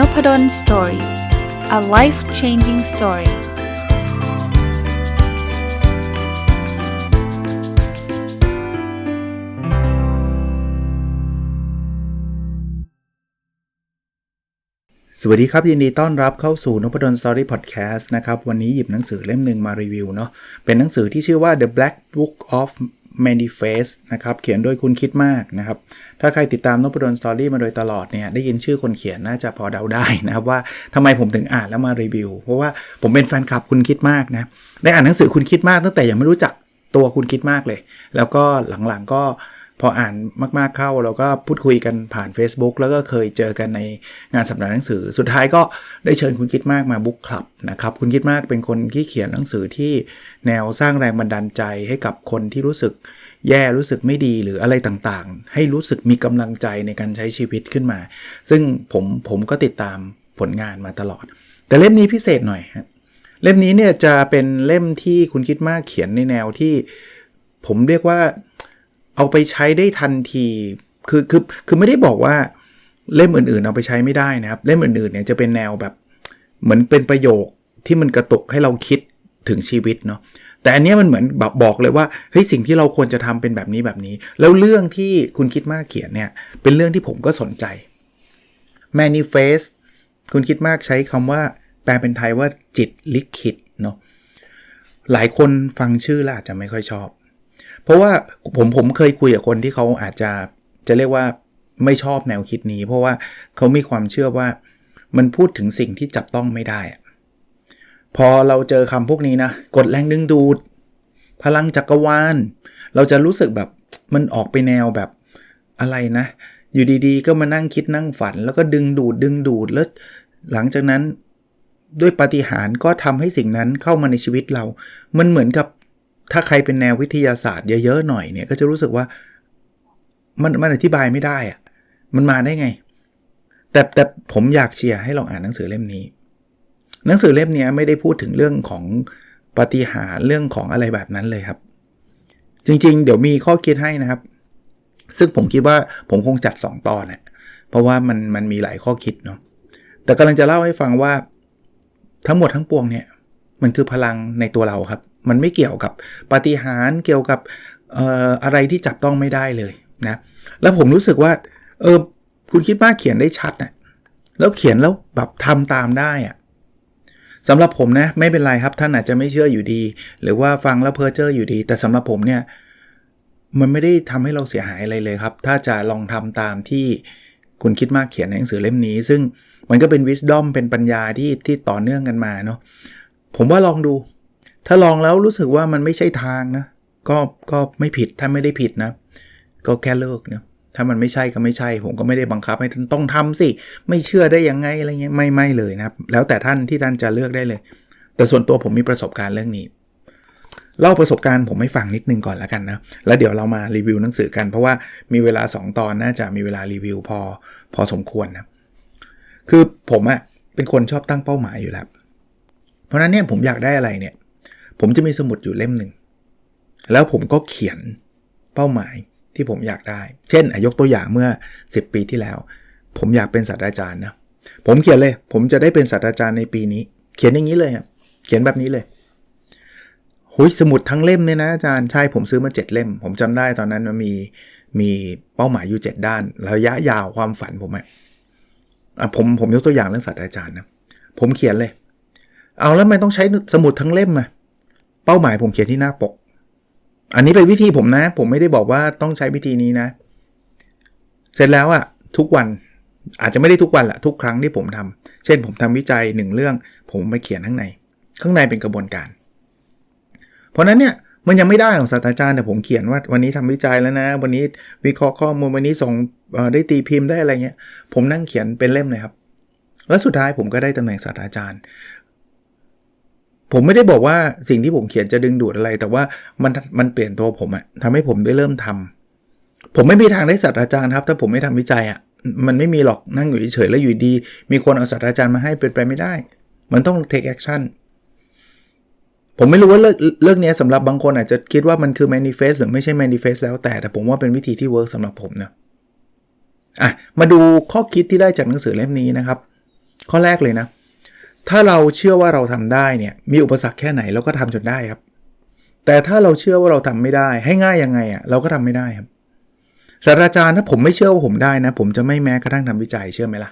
n o p ด d o สตอรี่ a life changing story สวัสดีครับ ยินดีต้อนรับเข้าสู่นพดลสตอรี่พอดแคสต์นะครับ วันนี้หยิบหนังสือเล่มหนึ่งมารีวิวเนาะเป็นหนังสือที่ชื่อว่า The Black Book of Manifest นะครับ เขียนโดยคุณคิดมากนะครับ ถ้าใครติดตามนพดลสตอรี่มาโดยตลอดเนี่ย ได้ยินชื่อคนเขียนน่าจะพอเดาได้นะครับว่าทำไมผมถึงอ่านแล้วมารีวิว เพราะว่าผมเป็นแฟนคลับคุณคิดมากนะ ได้อ่านหนังสือคุณคิดมากตั้งแต่ยังไม่รู้จักตัวคุณคิดมากเลย แล้วก็หลังๆก็ พออ่านมากๆเข้าเราก็พูดคุยกันผ่าน Facebook แล้วก็เคยเจอกันในงานสัปดาห์หนังสือ สุดท้ายก็ได้เชิญคุณคิดมากมาบุ๊กคลับนะครับคุณคิดมากเป็นคนที่เขียนหนังสือที่แนวสร้างแรงบันดาลใจให้กับคนที่รู้สึกแย่รู้สึกไม่ดีหรืออะไรต่างๆ ให้รู้สึกมีกำลังใจในการใช้ชีวิตขึ้นมา ซึ่งผมผมก็ติดตามผลงานมาตลอด แต่เล่มนี้พิเศษหน่อยครับเล่มนี้เนี่ยจะเป็นเล่มที่คุณคิดมากเขียนในแนวที่ ผมเรียกว่า เอาไปใช้ได้ทันที คือคือคือไม่ได้บอกว่าเล่มอื่นๆ เอาไปใช้ไม่ได้นะครับ เล่มอื่นๆเนี่ยจะเป็นแนวแบบ เหมือนเป็นประโยคที่มันกระตุกให้เราคิดถึงชีวิตเนาะแต่อันนี้มันเหมือนบอกบอกเลยว่าเฮ้ยสิ่งที่เราควรจะทำเป็นแบบนี้แบบนี้ แล้วเรื่องที่คุณคิดมากเขียนเนี่ยเป็นเรื่องที่ผมก็สนใจ manifest คุณคิดมากใช้คำว่า แปลเป็นไทยว่าจิตลิขิตเนาะหลายคนฟังชื่อแล้วอาจจะไม่ค่อยชอบ เพราะว่าผมผมเคยคุยกับคนที่เขาอาจจะจะเรียกว่าไม่ชอบแนวคิดนี้ เพราะว่าเขามีความเชื่อว่ามันพูดถึงสิ่งที่จับต้องไม่ได้ พอเราเจอคำพวกนี้นะกดแรงดึงดูด พลังจักรวาล เราจะรู้สึกแบบมันออกไปแนวแบบอะไรนะ อยู่ดีๆ ก็มานั่งคิดนั่งฝัน แล้วก็ดึงดูดดึงดูดแล้วหลังจากนั้นด้วยปฏิหารก็ทำให้สิ่งนั้นเข้ามาในชีวิตเรา มันเหมือนกับ ถ้าใครเป็นแนววิทยาศาสตร์เยอะๆหน่อยเนี่ยก็จะรู้สึกว่ามันมันอธิบายไม่ได้อะมันมาได้ไง แต่แต่ผมอยากเชียร์ให้ลองอ่านหนังสือเล่มนี้ หนังสือเล่มนี้ไม่ได้พูดถึงเรื่องของปฏิหารเรื่องของอะไรแบบนั้นเลยครับ จริงๆ เดี๋ยวมีข้อคิดให้นะครับ ซึ่งผมคิดว่าผมคงจัด 2 ตอนนะเพราะว่ามันมันมีหลายข้อคิดเนาะแต่กำลังจะเล่าให้ฟังว่าทั้งหมดทั้งปวงเนี่ย มันคือพลังในตัวเราครับ มันไม่เกี่ยวกับปฏิหารเกี่ยวกับอออะไรที่จับต้องไม่ได้เลยนะแล้วผมรู้สึกว่าเออคุณคิดว่าเขียนได้ชัดนะแล้วเขียนแล้วแบบทำตามได้อะสำหรับผมนะไม่เป็นไรครับท่านอาจจะไม่เชื่ออยู่ดี หรือว่าฟังแล้วเพ้อเจ้ออยู่ดี แต่สำหรับผมเนี่ยมันไม่ได้ทำให้เราเสียหายอะไรเลยครับ ถ้าจะลองทำตามที่คุณคิดมากเขียนในหนังสือเล่มนี้ ซึ่งมันก็เป็นวิสดอมเป็นปัญญาที่ที่ต่อเนื่องกันมาเนาะผมว่าลองดู ถ้าลองแล้วรู้สึกว่ามันไม่ใช่ทางนะ ก็ก็ไม่ผิดถ้าไม่ได้ผิดนะ ก็แค่เลิกนะถ้ามันไม่ใช่ก็ไม่ใช่ ผมก็ไม่ได้บังคับให้ท่านต้องทำสิ ไม่เชื่อได้ยังไงอะไรเงี้ยไม่ไม่เลยนะครับ แล้วแต่ท่านที่ท่านจะเลือกได้เลย แต่ส่วนตัวผมมีประสบการณ์เรื่องนี้เล่าประสบการณ์ผมให้ฟังนิดนึงก่อนแล้วกันนะ แล้วเดี๋ยวเรามารีวิวหนังสือกัน เพราะว่ามีเวลา 2 ตอนน่าจะมีเวลารีวิวพอพอสมควรนะ คือผมอะเป็นคนชอบตั้งเป้าหมายอยู่แล้ว เพราะนั้นเนี่ยผมอยากได้อะไรเนี่ย ผมจะมีสมุดอยู่เล่มหนึ่ง แล้วผมก็เขียนเป้าหมายที่ผมอยากได้ เช่นยกตัวอย่างเมื่อ 10 ปีที่แล้ว ผมอยากเป็นศาสตราจารย์นะ ผมเขียนเลย ผมจะได้เป็นศาสตราจารย์ในปีนี้ เขียนอย่างนี้เลยเขียนแบบนี้เลยหุยสมุดทั้งเล่มเนี่ยนะอาจารย์ ใช่ผมซื้อมา 7 เล่ม ผมจำได้ตอนนั้นมันมีมีเป้าหมายอยู่ 7 ด้าน ระยะยาวความฝันผมอะผมผมยกตัวอย่างเรื่องศาสตราจารย์นะ ผมเขียนเลย เอาแล้วไม่ต้องใช้สมุดทั้งเล่มอะ เป้าหมายผมเขียนที่หน้าปก อันนี้เป็นวิธีผมนะ ผมไม่ได้บอกว่าต้องใช้วิธีนี้นะ เสร็จแล้วอะทุกวันอาจจะไม่ได้ทุกวันละทุกครั้งที่ผมทำเช่น ผมทำวิจัยหนึ่งเรื่อง ผมไปเขียนข้างใน ข้างในเป็นกระบวนการ เพราะนั้นเนี่ยมันยังไม่ได้ของศาสตราจารย์แต่ผมเขียนว่าวันนี้ทำวิจัยแล้วนะ วันนี้วิเคราะห์ข้อมูลวันนี้ส่งได้ตีพิมพ์ได้อะไรเงี้ย ผมนั่งเขียนเป็นเล่มเลยครับ แล้วสุดท้ายผมก็ได้ตำแหน่งศาสตราจารย์ ผมไม่ได้บอกว่าสิ่งที่ผมเขียนจะดึงดูดอะไร แต่ว่ามันมันเปลี่ยนตัวผมอะทำให้ผมได้เริ่มทำผมไม่มีทางได้ศาสตราจารย์ครับ ถ้าผมไม่ทำวิจัยอะมันไม่มีหรอกนั่งอยู่เฉยๆแล้วอยู่ดี มีคนเอาศาสตราจารย์มาให้เป็นไปไม่ได้ มันต้อง take action ผมไม่รู้ว่าเรื่องเรื่องนี้สำหรับบางคนอาจจะคิดว่ามันคือ manifest หรือไม่ใช่ manifest แล้วแต่ แต่ผมว่าเป็นวิธีที่ work สำหรับผมนะอะมาดูข้อคิดที่ได้จากหนังสือเล่มนี้นะครับ ข้อแรกเลยนะ ถ้าเราเชื่อว่าเราทำได้เนี่ยมีอุปสรรคแค่ไหนเราก็ทำจนได้ครับ แต่ถ้าเราเชื่อว่าเราทำไม่ได้ ให้ง่ายยังไงอะ่ะเราก็ทำไม่ได้ครับศาสตราจารย์ถ้าผมไม่เชื่อว่าผมได้นะ ผมจะไม่แม้กระทั่งทำวิจัยเชื่อไหมล่ะ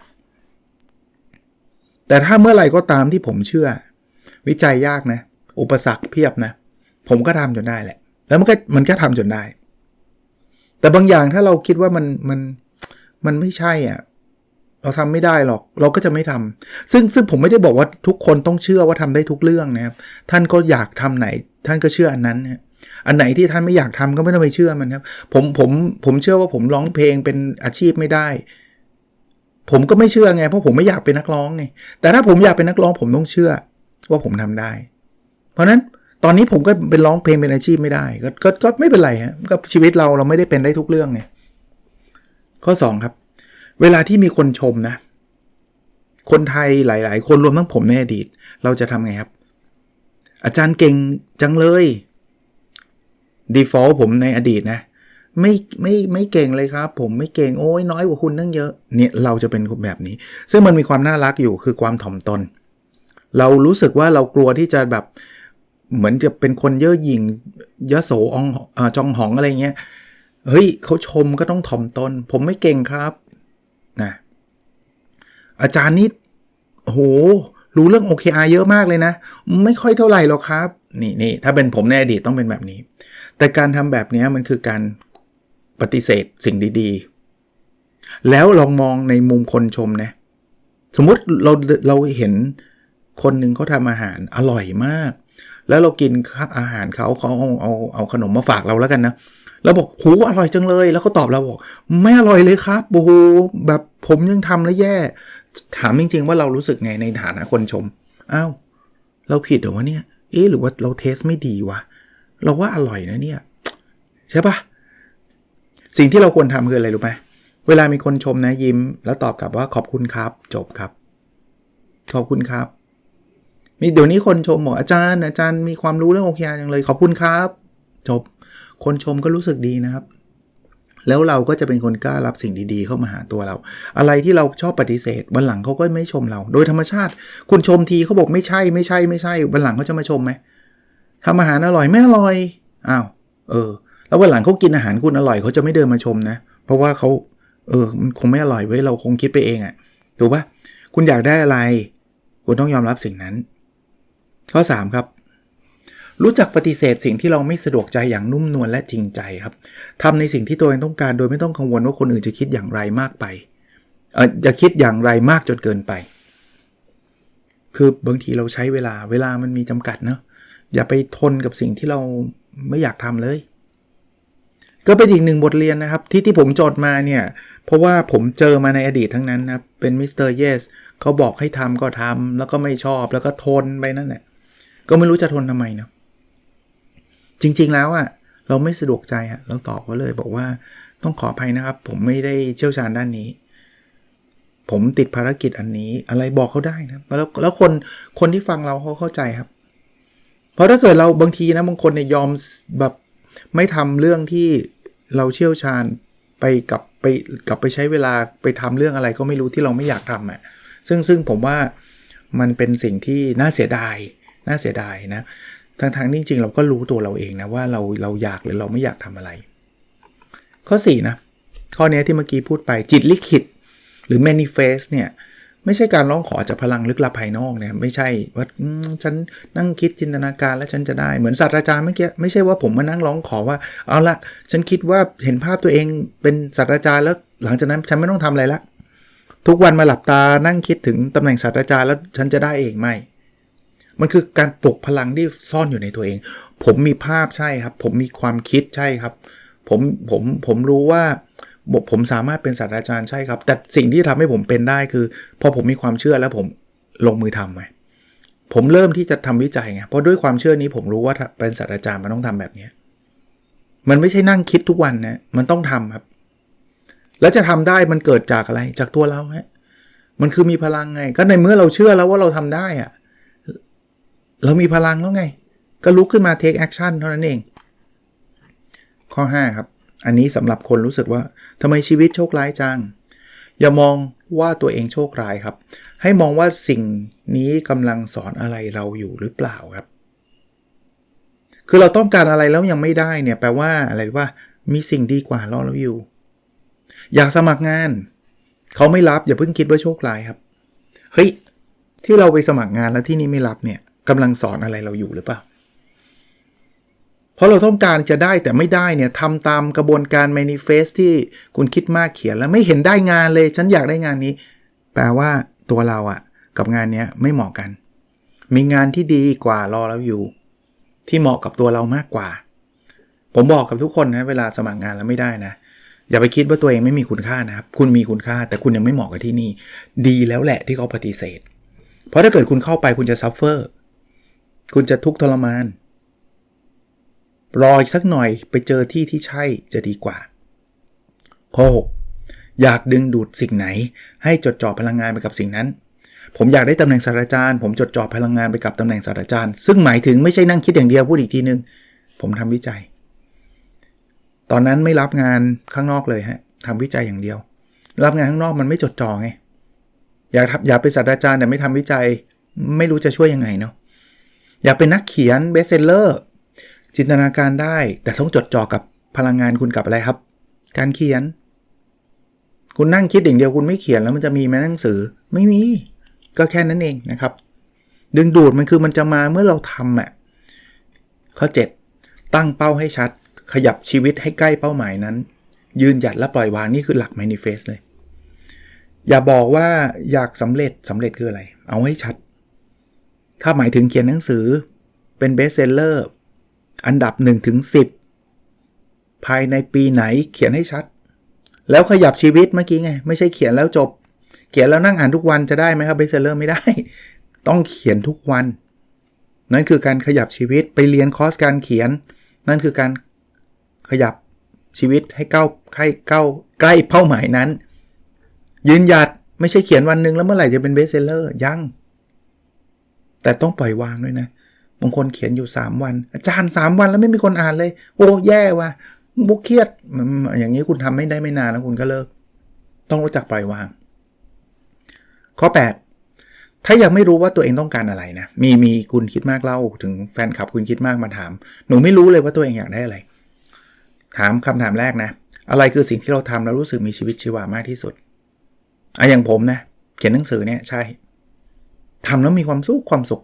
แต่ถ้าเมื่อไหร่ก็ตามที่ผมเชื่อ วิจัยยากนะ อุปสรรคเพียบนะ ผมก็ทำจนได้แหละ แล้วมันก็มันก็ทำจนได้ แต่บางอย่างถ้าเราคิดว่ามันมันมันไม่ใช่อะ เราทำไม่ได้หรอกเราก็จะไม่ทำซึ่งซึ่งผมไม่ได้บอกว่าทุกคนต้องเชื่อว่าทำได้ทุกเรื่องนะครับ ท่านก็อยากทำไหน ท่านก็เชื่ออันนั้นนะอันไหนที่ท่านไม่อยากทำก็ไม่ต้องไปเชื่อมันครับ ผมผมผมเชื่อว่าผมร้องเพลงเป็นอาชีพไม่ได้ ผมก็ไม่เชื่อไง เพราะผมไม่อยากเป็นนักร้องไงแต่ถ้าผมอยากเป็นนักร้อง ผมต้องเชื่อ ว่าผมทำได้ เพราะนั้นตอนนี้ผมก็เป็นร้องเพลงเป็นอาชีพไม่ได้ก็ก็ก็ไม่เป็นไรฮะก็ชีวิตเราเราไม่ได้เป็นได้ทุกเรื่องไงข้อ 2 ครับ เวลาที่มีคนชมนะ คนไทยหลาย ๆ คนรวมทั้งผมในอดีต เราจะทำไงครับ อาจารย์เก่งจังเลย default ผมในอดีตนะ ไม่ไม่ไม่เก่งเลยครับ ผมไม่เก่งโอ้ยน้อยกว่าคุณตั้งเยอะเนี่ยเราจะเป็นแบบนี้ ซึ่งมันมีความน่ารักอยู่คือความถ่อมตน เรารู้สึกว่าเรากลัวที่จะแบบเหมือนจะเป็นคนเย่อหยิ่งยโสองอจองหองอะไรเงี้ยเฮ้ยเขาชมก็ต้องถ่อมตน ผมไม่เก่งครับ อาจารย์นี่โห รู้เรื่อง OKR เยอะมากเลยนะ ไม่ค่อยเท่าไหร่หรอกครับ นี่นี่ถ้าเป็นผมในอดีตต้องเป็นแบบนี้ แต่การทำแบบนี้มันคือการปฏิเสธสิ่งดีๆ แล้วลองมองในมุมคนชมนะ สมมติเราเราเห็นคนหนึ่งเขาทำอาหารอร่อยมาก แล้วเรากินอาหารเขาเขาเอาเอาเอาขนมมาฝากเราแล้วกันนะเราบอกหูอร่อยจังเลย แล้วเขาตอบเราบอก ไม่อร่อยเลยครับโอ้โหแบบผมยังทำแล้วแย่ ถามจริง ๆ ว่าเรารู้สึกไงในฐานะคนชม อ้าว เราผิดหรือวะเนี่ย เอ๊หรือว่าเราเทสไม่ดีวะ เราว่าอร่อยนะเนี่ย ใช่ปะสิ่งที่เราควรทำคืออะไรรู้ไหมเวลามีคนชมนะยิ้ม แล้วตอบกลับว่าขอบคุณครับ จบครับ ขอบคุณครับ มีเดี๋ยวนี้คนชมบอกอาจารย์ อาจารย์มีความรู้เรื่องโอเคอาอย่างเลย ขอบคุณครับ จบ คนชมก็รู้สึกดีนะครับ แล้วเราก็จะเป็นคนกล้ารับสิ่งดีๆ เข้ามาหาตัวเรา อะไรที่เราชอบปฏิเสธวันหลังเขาก็ไม่ชมเรา โดยธรรมชาติ คุณชมทีเขาบอกไม่ใช่ไม่ใช่ไม่ใช่วันหลังเขาจะมาชมไหมทำอาหารอร่อยไม่อร่อยอ้าวเออ แล้ววันหลังเขากินอาหารคุณอร่อยเขาจะไม่เดินมาชมนะ เพราะว่าเขาเออมันคงไม่อร่อยเว้ยเราคงคิดไปเองอะ่ะถูกปะคุณอยากได้อะไร คุณต้องยอมรับสิ่งนั้น ข้อ 3 ครับ รู้จักปฏิเสธสิ่งที่เราไม่สะดวกใจอย่างนุ่มนวลและจริงใจครับทำในสิ่งที่ตัวเองต้องการ โดยไม่ต้องกังวลว่าคนอื่นจะคิดอย่างไรมากไปเออจะคิดอย่างไรมากจนเกินไป คือบางทีเราใช้เวลาเวลามันมีจำกัดเนาะอย่าไปทนกับสิ่งที่เราไม่อยากทำเลย ก็เป็นอีกหนึ่งบทเรียนนะครับ ที่ที่ผมจดมาเนี่ย เพราะว่าผมเจอมาในอดีตทั้งนั้นนะเป็นมิสเตอร์เยสเขาบอกให้ทำก็ทำแล้วก็ไม่ชอบแล้วก็ทนไปนั่นแหละก็ไม่รู้จะทนทำไมเนาะ จริง ๆ แล้วอะ่ะเราไม่สะดวกใจอะ่ะเราตอบเขาเลยบอกว่าต้องขออภัยนะครับ ผมไม่ได้เชี่ยวชาญด้านนี้ ผมติดภารกิจอันนี้อะไรบอกเขาได้นะแล้วแล้วคนคนที่ฟังเราเขาเข้าใจครับ เพราะถ้าเกิดเราบางทีนะบางคนเนี่ยยอมแบบไม่ทำเรื่องที่เราเชี่ยวชาญไปกับไปกลับไปใช้เวลาไปทำเรื่องอะไรก็ไม่รู้ที่เราไม่อยากทำอะ่ะซึ่งซึ่งผมว่ามันเป็นสิ่งที่น่าเสียดาย น่าเสียดายนะ ทั้งทางจริงๆเราก็รู้ตัวเราเองนะว่าเราเราอยากหรือเราไม่อยากทำอะไร ข้อ4นะข้อนี้ที่เมื่อกี้พูดไปจิตลิขิต หรือ manifest เนี่ยไม่ใช่การร้องขอจากพลังลึกลับภายนอกเนะไม่ใช่ว่าฉันนั่งคิดจินตนาการแล้วฉันจะได้เหมือนศาสตราจารย์เมื่อกี้ไม่ใช่ว่าผมมานั่งร้องขอว่าเอาละฉันคิดว่าเห็นภาพตัวเองเป็นศาสตราจารย์แล้วหลังจากนั้นฉันไม่ต้องทำอะไรละ ทุกวันมาหลับตานั่งคิดถึงตำแหน่งศาสตราจารย์แล้วฉันจะได้เองไม่ มันคือการปลุกพลังที่ซ่อนอยู่ในตัวเอง ผมมีภาพใช่ครับ ผมมีความคิดใช่ครับ ผมผมผมรู้ว่าผมสามารถเป็นศาสตราจารย์ใช่ครับ แต่สิ่งที่ทำให้ผมเป็นได้คือ พอผมมีความเชื่อแล้วผมลงมือทำไงผมเริ่มที่จะทำวิจัยไงเพราะด้วยความเชื่อนี้ผมรู้ว่าเป็นศาสตราจารย์มันต้องทำแบบนี้มันไม่ใช่นั่งคิดทุกวันนะมันต้องทำครับ แล้วจะทำได้มันเกิดจากอะไรจากตัวเราฮะมันคือมีพลังไง ก็ในเมื่อเราเชื่อแล้วว่าเราทำได้อะ เรามีพลังแล้วไง ก็ลุกขึ้นมา take action เท่านั้นเอง ข้อ 5 ครับ อันนี้สำหรับคนรู้สึกว่าทำไมชีวิตโชคร้ายจัง อย่ามองว่าตัวเองโชคร้ายครับ ให้มองว่าสิ่งนี้กำลังสอนอะไรเราอยู่หรือเปล่าครับ คือเราต้องการอะไรแล้วยังไม่ได้เนี่ยแปลว่าอะไรว่ามีสิ่งดีกว่ารอเราอยู่ อยากสมัครงาน เขาไม่รับอย่าเพิ่งคิดว่าโชคร้ายครับ เฮ้ยที่เราไปสมัครงานแล้วที่นี่ไม่รับเนี่ย กำลังสอนอะไรเราอยู่หรือเปล่า เพราะเราต้องการจะได้แต่ไม่ได้เนี่ยทำตามกระบวนการ manifest ที่คุณคิดมากเขียนแล้วไม่เห็นได้งานเลย ฉันอยากได้งานนี้ แปลว่าตัวเราอะกับงานนี้ไม่เหมาะกัน มีงานที่ดีกว่ารอเราอยู่ ที่เหมาะกับตัวเรามากกว่า ผมบอกกับทุกคนนะเวลาสมัครงานแล้วไม่ได้นะอย่าไปคิดว่าตัวเองไม่มีคุณค่านะครับ คุณมีคุณค่าแต่คุณยังไม่เหมาะกับที่นี่ ดีแล้วแหละที่เขาปฏิเสธ เพราะถ้าเกิดคุณเข้าไปคุณจะซัฟเฟอร์ คุณจะทุกข์ทรมาน รออีกสักหน่อยไปเจอที่ที่ใช่จะดีกว่า ข้อ 6 อยากดึงดูดสิ่งไหน ให้จดจ่อพลังงานไปกับสิ่งนั้น ผมอยากได้ตำแหน่งศาสตราจารย์ ผมจดจ่อพลังงานไปกับตำแหน่งศาสตราจารย์ ซึ่งหมายถึงไม่ใช่นั่งคิดอย่างเดียวพูดอีกทีนึง ผมทำวิจัย ตอนนั้นไม่รับงานข้างนอกเลยฮะทำวิจัยอย่างเดียว รับงานข้างนอกมันไม่จดจ่อไงอยากอยากเป็นศาสตราจารย์แต่ไม่ทำวิจัย ไม่รู้จะช่วยยังไงเนาะ อยากเป็นนักเขียนเบสเซลเลอร์จินตนาการได้ แต่ต้องจดจ่อกับพลังงานคุณกับอะไรครับ การเขียน คุณนั่งคิดอย่างเดียวคุณไม่เขียนแล้วมันจะมีไหมหนังสือ ไม่มี ก็แค่นั้นเองนะครับ ดึงดูดมันคือมันจะมาเมื่อเราทำอะข้อ 7 ตั้งเป้าให้ชัด ขยับชีวิตให้ใกล้เป้าหมายนั้น ยืนหยัดและปล่อยวางนี่คือหลัก manifest เลย อย่าบอกว่าอยากสำเร็จสำเร็จคืออะไร เอาให้ชัด ถ้าหมายถึงเขียนหนังสือเป็นเบสเซลเลอร์อันดับ1ถึง10 ภายในปีไหนเขียนให้ชัด แล้วขยับชีวิตเมื่อกี้ไง ไม่ใช่เขียนแล้วจบ เขียนแล้วนั่งอ่านทุกวันจะได้ไหมครับเบสเซลเลอร์ไม่ได้ ต้องเขียนทุกวัน นั่นคือการขยับชีวิตไปเรียนคอร์สการเขียน นั่นคือการขยับชีวิตให้เก้าใกล้เก้าใกล้เป้าหมายนั้น ยืนหยัดไม่ใช่เขียนวันหนึ่งแล้วเมื่อไหร่จะเป็นเบสเซลเลอร์ยัง แต่ต้องปล่อยวางด้วยนะ บางคนเขียนอยู่ 3 วัน อาจารย์ 3 วันแล้วไม่มีคนอ่านเลย โอ้แย่ว่ะบุกเครียด อย่างนี้คุณทำไม่ได้ไม่นานแล้วคุณก็เลิก ต้องรู้จักปล่อยวาง ข้อ 8 ถ้ายังไม่รู้ว่าตัวเองต้องการอะไรนะ มีมีคุณคิดมากเล่าถึงแฟนคลับคุณคิดมากมาถาม หนูไม่รู้เลยว่าตัวเองอยากได้อะไร ถามคำถามแรกนะ อะไรคือสิ่งที่เราทำแล้วรู้สึกมีชีวิตชีวามากที่สุดอะอย่างผมนะ เขียนหนังสือเนี่ยใช่ ทำแล้วมีความสุขความสุข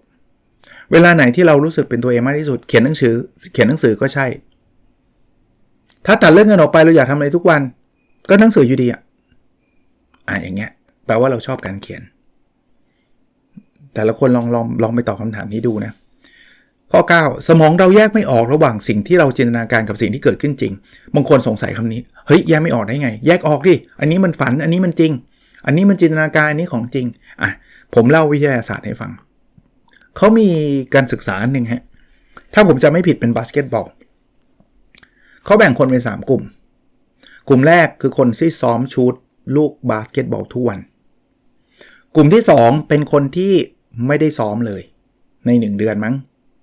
เวลาไหนที่เรารู้สึกเป็นตัวเองมากที่สุด เขียนหนังสือ เขียนหนังสือก็ใช่ ถ้าตัดเรื่องเงินออกไปเราอยากทำอะไรทุกวัน ก็หนังสืออยู่ดีอะอะอย่างเงี้ยแปลว่าเราชอบการเขียน แต่ละคนลองลองลองไปตอบคำถามนี้ดูนะข้อ 9 สมองเราแยกไม่ออกระหว่างสิ่งที่เราจินตนาการกับสิ่งที่เกิดขึ้นจริง บางคนสงสัยคำนี้ เฮ้ยแยกไม่ออกได้ไง แยกออกดิ อันนี้มันฝัน อันนี้มันจริง อันนี้มันจินตนาการ อันนี้ของจริง อะ ผมเล่าวิทยาศาสตร์ให้ฟัง เขามีการศึกษาหนึ่งฮะ ถ้าผมจะไม่ผิดเป็นบาสเกตบอลเขาแบ่งคนเป็นสามกลุ่ม กลุ่มแรกคือคนที่ซ้อมชูดลูกบาสเกตบอลทุกวัน กลุ่มที่ 2 เป็นคนที่ไม่ได้ซ้อมเลย ใน 1 เดือนมั้ง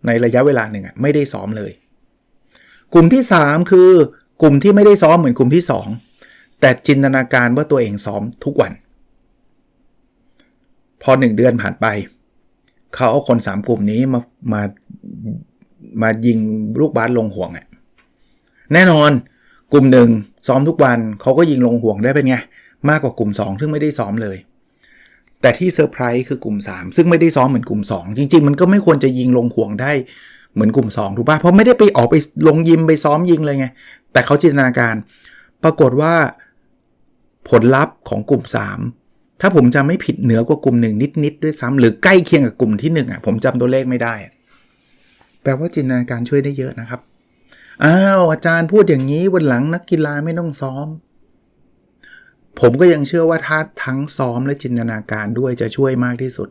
ในระยะเวลาหนึ่งอะไม่ได้ซ้อมเลย กลุ่มที่ 3 คือกลุ่มที่ไม่ได้ซ้อมเหมือนกลุ่มที่ 2 แต่จินตนาการว่าตัวเองซ้อมทุกวัน พอ 1 เดือนผ่านไป เขาเอาคน 3 กลุ่มนี้มามามายิงลูกบาสลงห่วงอะแน่นอนกลุ่มหนึ่งซ้อมทุกวันเขาก็ยิงลงห่วงได้เป็นไง มากกว่ากลุ่ม 2 ซึ่งไม่ได้ซ้อมเลย แต่ที่เซอร์ไพรส์คือกลุ่ม 3 ซึ่งไม่ได้ซ้อมเหมือนกลุ่ม 2 จริง ๆ มันก็ไม่ควรจะยิงลงห่วงได้เหมือนกลุ่ม 2 ถูกป่ะเพราะไม่ได้ไปออกไปลงยิมไปซ้อมยิงเลยไง แต่เขาจินตนาการ ปรากฏว่าผลลัพธ์ของกลุ่ม 3 ถ้าผมจำไม่ผิดเหนือกว่ากลุ่มหนึ่งนิดๆด้วยซ้ำหรือใกล้เคียงกับกลุ่มที่1อะผมจำตัวเลขไม่ได้ แปลว่าจินตนาการช่วยได้เยอะนะครับอ้าวอาจารย์พูดอย่างนี้วันหลังนักกีฬาไม่ต้องซ้อม ผมก็ยังเชื่อว่าถ้าทั้งซ้อมและจินตนาการด้วยจะช่วยมากที่สุด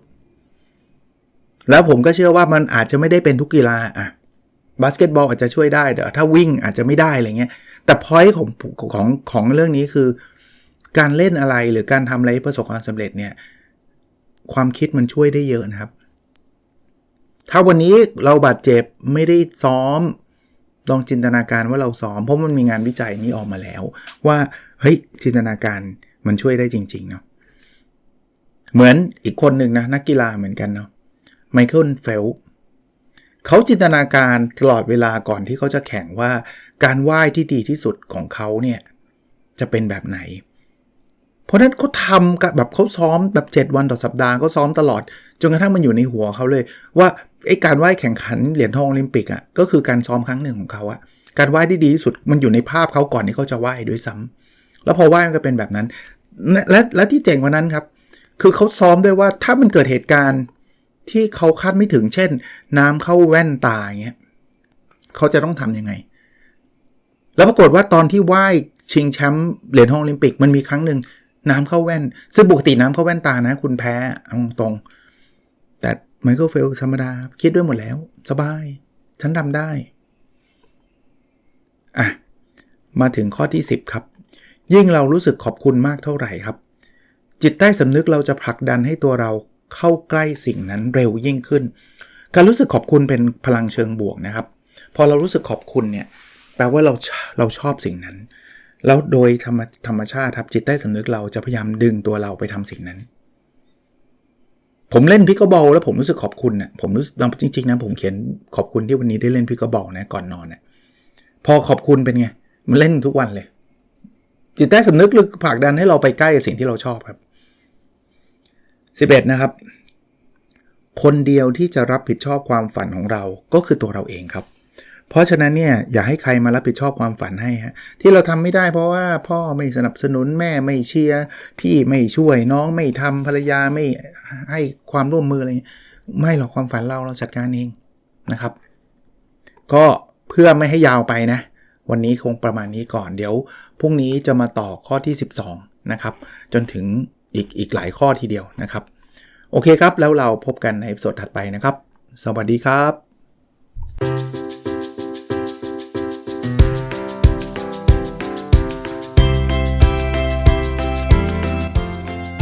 แล้วผมก็เชื่อว่ามันอาจจะไม่ได้เป็นทุกกีฬาอะบาสเกตบอลอาจจะช่วยได้แต่ถ้าวิ่งอาจจะไม่ได้อะไรเงี้ยแต่พอยต์ของของของเรื่องนี้คือ การเล่นอะไรหรือการทำอะไรประสบความสำเร็จเนี่ยความคิดมันช่วยได้เยอะนะครับ ถ้าวันนี้เราบาดเจ็บไม่ได้ซ้อม ลองจินตนาการว่าเราซ้อม เพราะมันมีงานวิจัยนี้ออกมาแล้ว ว่าเฮ้ยจินตนาการมันช่วยได้จริงๆเนาะเหมือนอีกคนหนึ่งนะนักกีฬาเหมือนกันเนาะไมเคิลเฟลเขาจินตนาการตลอดเวลาก่อนที่เขาจะแข่งว่า การว่ายที่ดีที่สุดของเขาเนี่ยจะเป็นแบบไหน เพราะนั้นเขาทำกับแบบเขาซ้อมแบบ 7 วันต่อสัปดาห์เขาซ้อมตลอด จนกระทั่งมันอยู่ในหัวเขาเลย ว่าไอ้การว่ายแข่งขันเหรียญทองโอลิมปิกอะ่ะก็คือการซ้อมครั้งหนึ่งของเขาอะการว่ายที่ดีที่สุดมันอยู่ในภาพเขาก่อนที่เขาจะว่ายด้วยซ้ำแล้วพอว่ายมันก็เป็นแบบนั้น และและที่เจ๋งกว่านั้นครับ คือเขาซ้อมด้วยว่าถ้ามันเกิดเหตุการณ์ที่เขาคาดไม่ถึงเช่น น้ำเข้าแว่นตาอย่างเงี้ยเขาจะต้องทำยังไง แล้วปรากฏว่าตอนที่ว่ายชิงแชมป์เหรียญทองโอลิมปิกมันมีครั้งหนึ่ง น้ำเข้าแว่น ซึ่งปกติน้ำเข้าแว่นตานะ คุณแพ้เอาตรง แต่ไมเคิลเฟลธรรมดา คิดด้วยหมดแล้ว สบาย ฉันทำได้ อะ มาถึงข้อที่ 10 ครับ ยิ่งเรารู้สึกขอบคุณมากเท่าไหร่ครับ จิตใต้สำนึกเราจะผลักดันให้ตัวเราเข้าใกล้สิ่งนั้นเร็วยิ่งขึ้น การรู้สึกขอบคุณเป็นพลังเชิงบวกนะครับ พอเรารู้สึกขอบคุณเนี่ย แปลว่าเราเราชอบสิ่งนั้น แล้วโดยธรรมธรรมชาติครับจิตใต้สำนึกเราจะพยายามดึงตัวเราไปทำสิ่งนั้น ผมเล่นพิกเกอร์บอลแล้วผมรู้สึกขอบคุณนะ่ะผมรู้สึกจริงๆนะผมเขียนขอบคุณที่วันนี้ได้เล่นพิกเกอร์บอลนะก่อนนอนนะ่ะพอขอบคุณเป็นไงมันเล่นทุกวันเลย จิตใต้สำนึกหรือผลักดันให้เราไปใกล้กับสิ่งที่เราชอบครับ 11 นะครับ คนเดียวที่จะรับผิดชอบความฝันของเราก็คือตัวเราเองครับ เพราะฉะนั้นเนี่ยอย่าให้ใครมารับผิดชอบความฝันให้ฮะที่เราทำไม่ได้เพราะว่าพ่อไม่สนับสนุนแม่ไม่เชียร์พี่ไม่ช่วยน้องไม่ทำภรรยาไม่ให้ความร่วมมืออะไรไม่หรอกความฝันเราเราจัดการเองนะครับ ก็เพื่อไม่ให้ยาวไปนะ วันนี้คงประมาณนี้ก่อนเดี๋ยวพรุ่งนี้จะมาต่อข้อที่ 12 นะครับ จนถึงอีกอีกหลายข้อทีเดียวนะครับ โอเคครับแล้วเราพบกันในสดถัดไปนะครับ สวัสดีครับ